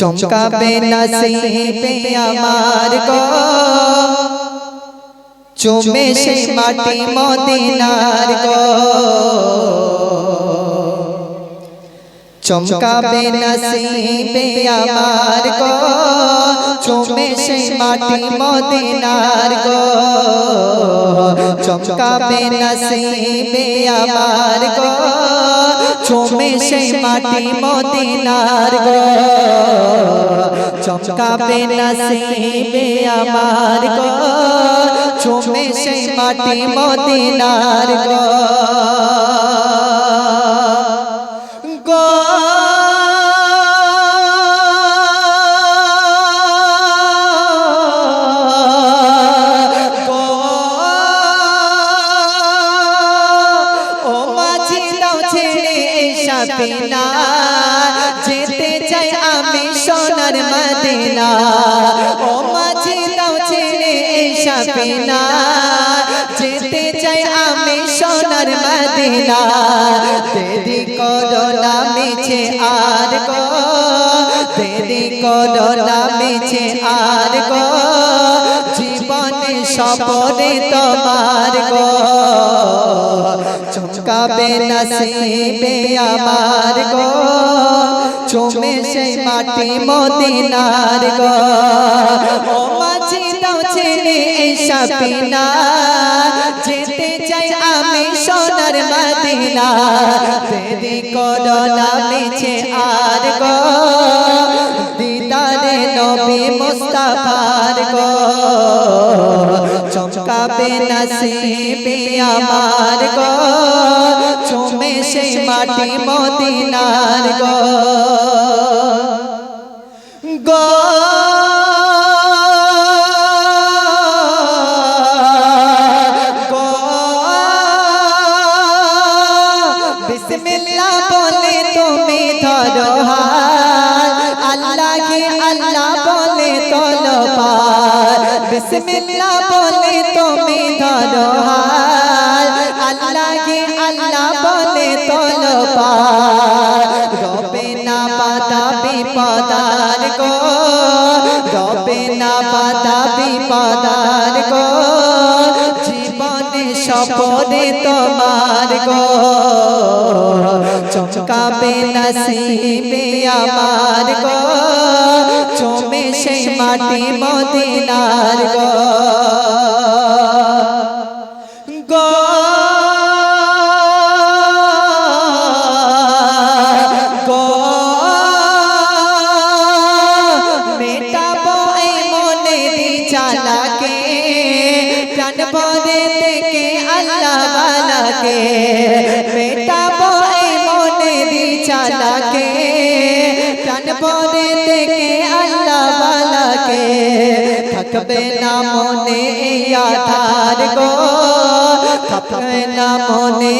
চমকাবে নসিবে আমার গো চুমে সেই মাটি মদিনার গো চমকাবে নসিবে আমার গো চুমে সেই মাটি মদিনার গো চমকাবে নসিবে আমার গো চুমে সেই মাটি মদিনার গো চমকাবে নসিবে আমার গো চুমে সেই মাটি মদিনার গো গো মদিনা ও মাঝি দাও ছেলে ছেড়ে সাপিনা যেতে চাই আমি সোনার মদিনা। দেরি করো না মিছে আর গো। দেরি করো না মিছে আর গো। জীবনে সপনে তোমার গো। চমকাবে নসিবে আমার গো। সেই মাটি মদিনার গো। ও মাঝি দাও ছেড়ে এই সাপিনা। যেতে চাই আমি সোনার মদিনা। দেরি করো না মিছে আর গো। দিদারে নবী মুস্তাফার গো। চমকাবে নসিবে আমার গো। চুমে সেই মাটি মদিনার গো গো গো বিসমিল্লাহ বলে তুমি ধরো হাত আল্লাহ কে আল্লাহ বলে তলবার বিসমিল্লাহ বলে তুমি ধরো হাত আল্লাহ কে পাতা বিপদার গো, জীবনে সপনে তোমার গো। চমকাবে নসিবে আমার গো চমে সেই মাটি মদিনার গো। চালাকে প্রাণ ভরে থেকে আল্লাহ বালাকে, মেটাবো এই মনের চালাকে প্রাণ ভরে থেকে আল্লাহ বালাকে, থাকবে না মনে আধার গো, থাকবে না মনে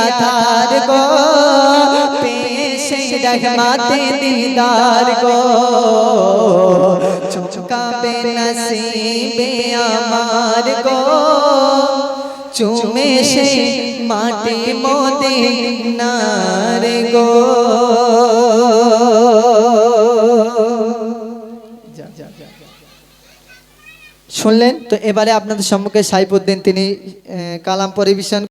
আধার গো পেশে রহমাতে দিদার গো, চমকাবে নসিবে আমার গো। চুমে সে মাটি মোদে নার গো শুনলেন? তো এবারে আপনাদের সম্মুখে সাইফুদ্দিন, তিনি কালাম পরিবেশন